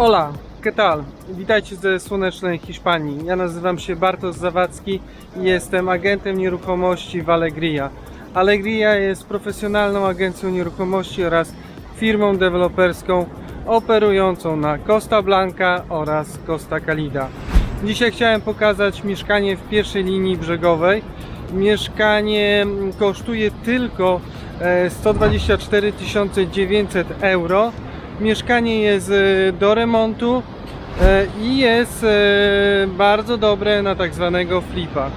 Hola, ¿qué tal? Witajcie ze słonecznej Hiszpanii. Ja nazywam się Bartosz Zawadzki i jestem agentem nieruchomości w Allegria. Allegria jest profesjonalną agencją nieruchomości oraz firmą deweloperską operującą na Costa Blanca oraz Costa Calida. Dzisiaj chciałem pokazać mieszkanie w pierwszej linii brzegowej. Mieszkanie kosztuje tylko e, 124 900 euro. Mieszkanie jest e, do remontu e, i jest e, bardzo dobre na tak zwanego flipa.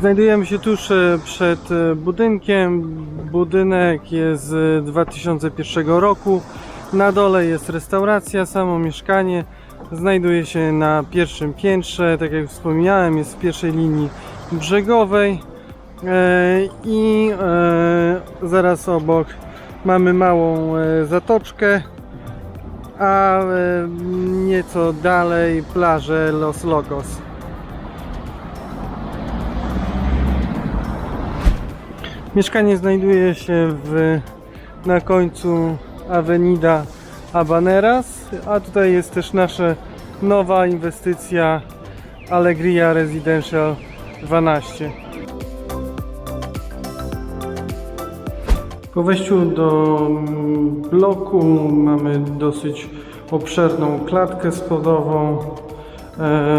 Znajdujemy się tuż przed budynkiem. Budynek jest z 2001 roku. Na dole jest restauracja, samo mieszkanie znajduje się na pierwszym piętrze. Tak jak wspomniałem, jest w pierwszej linii brzegowej. E, I e, zaraz obok mamy małą e, zatoczkę, a nieco dalej plażę Los Locos. Mieszkanie znajduje się w, na końcu Avenida Habaneras, a tutaj jest też nasza nowa inwestycja Allegria Residential 12. Po wejściu do mm, bloku mamy dosyć obszerną klatkę schodową, e,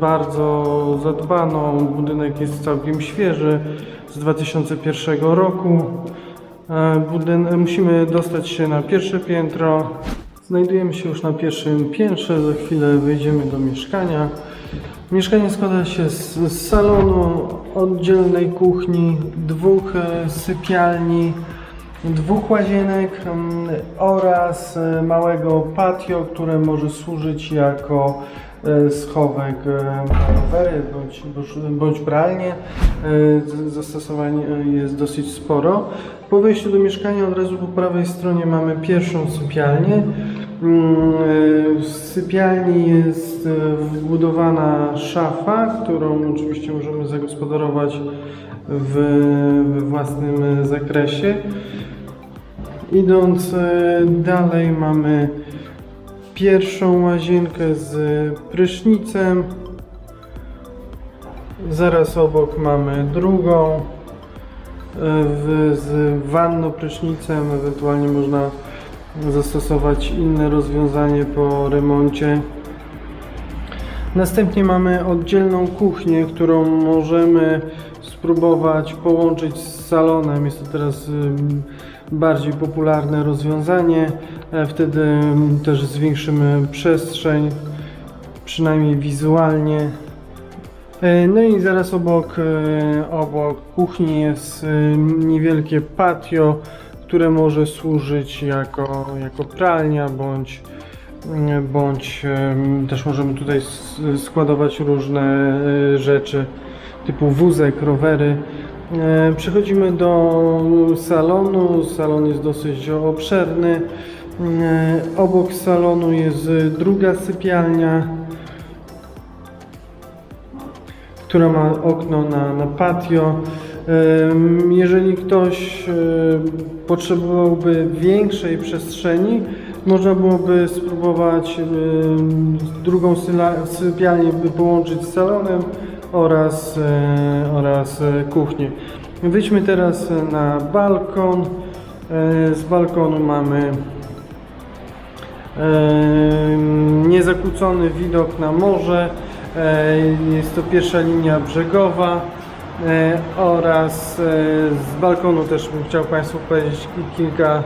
bardzo zadbaną. Budynek jest całkiem świeży z 2001 roku. E, budyn- musimy dostać się na pierwsze piętro. Znajdujemy się już na pierwszym piętrze, za chwilę wejdziemy do mieszkania. Mieszkanie składa się z, salonu, oddzielnej kuchni, dwóch e, sypialni, dwóch łazienek mm, oraz e, małego patio, które może służyć jako e, schowek rowery bądź, bądź pralnie. Zastosowań jest dosyć sporo. Po wejściu do mieszkania od razu po prawej stronie mamy pierwszą sypialnię. Mm, e, W sypialni jest e, wbudowana szafa, którą oczywiście możemy zagospodarować w, własnym zakresie. Idąc e, dalej mamy pierwszą łazienkę z prysznicem. Zaraz obok mamy drugą z wanną prysznicem. Ewentualnie można zastosować inne rozwiązanie po remoncie. Następnie mamy oddzielną kuchnię, którą możemy spróbować połączyć z salonem. Jest to teraz bardziej popularne rozwiązanie. E, Wtedy też zwiększymy przestrzeń, przynajmniej wizualnie. E, No i zaraz obok, e, obok kuchni jest niewielkie patio, które może służyć jako, jako pralnia bądź, mm, bądź też możemy tutaj składować różne e, rzeczy typu wózek, rowery. E, Przechodzimy do salonu. Salon jest dosyć obszerny. E, Obok salonu jest druga sypialnia która ma okno na, na patio. Jeżeli ktoś potrzebowałby większej przestrzeni, można byłoby spróbować drugą sypialnię połączyć z salonem oraz, y, oraz y, kuchnię. Wyjdźmy teraz na balkon. Z balkonu mamy niezakłócony widok na morze. E, Jest to pierwsza linia brzegowa e, oraz e, z balkonu też bym chciał Państwu powiedzieć ki- kilka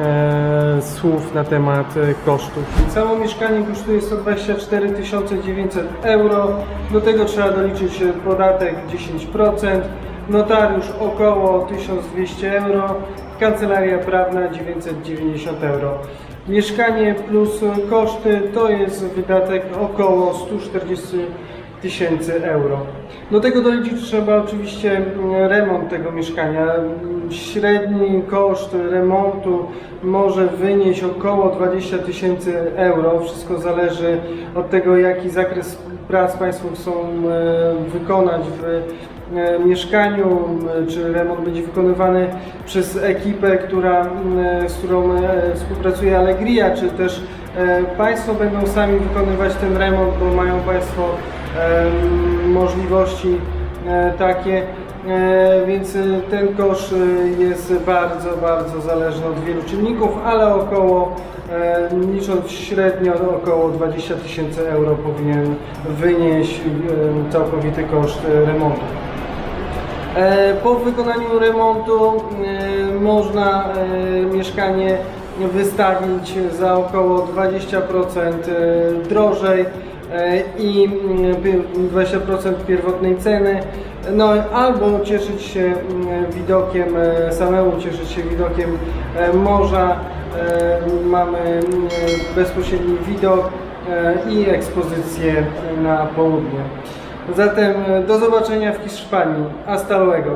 e, słów na temat e, kosztów. Samo mieszkanie kosztuje 124 900 euro. Do tego trzeba doliczyć e, podatek 10%, notariusz około 1200 euro, kancelaria prawna 990 euro. Mieszkanie plus koszty to jest wydatek około 140 tysięcy euro. Do tego doliczyć trzeba oczywiście mm, remont tego mieszkania. Średni koszt remontu może wynieść około 20 tysięcy euro. Wszystko zależy od tego, jaki zakres prac Państwo chcą e, wykonać w e, mieszkaniu, czy remont będzie wykonywany przez ekipę, która, m, z którą e, współpracuje Allegria, czy też e, Państwo będą sami wykonywać ten remont, bo mają Państwo możliwości e, takie, e, więc e, ten kosz jest bardzo, bardzo zależny od wielu czynników, ale około, licząc średnio, około 20 tysięcy euro powinien wynieść całkowity koszt remontu. Po wykonaniu remontu można mieszkanie wystawić za około 20% e, drożej e, i mm, pie- 20% pierwotnej ceny. No albo cieszyć się mm, widokiem, e, samemu cieszyć się widokiem morza. Mamy mm, bezpośredni widok i ekspozycję na południe. Zatem do zobaczenia w Hiszpanii. Hasta luego.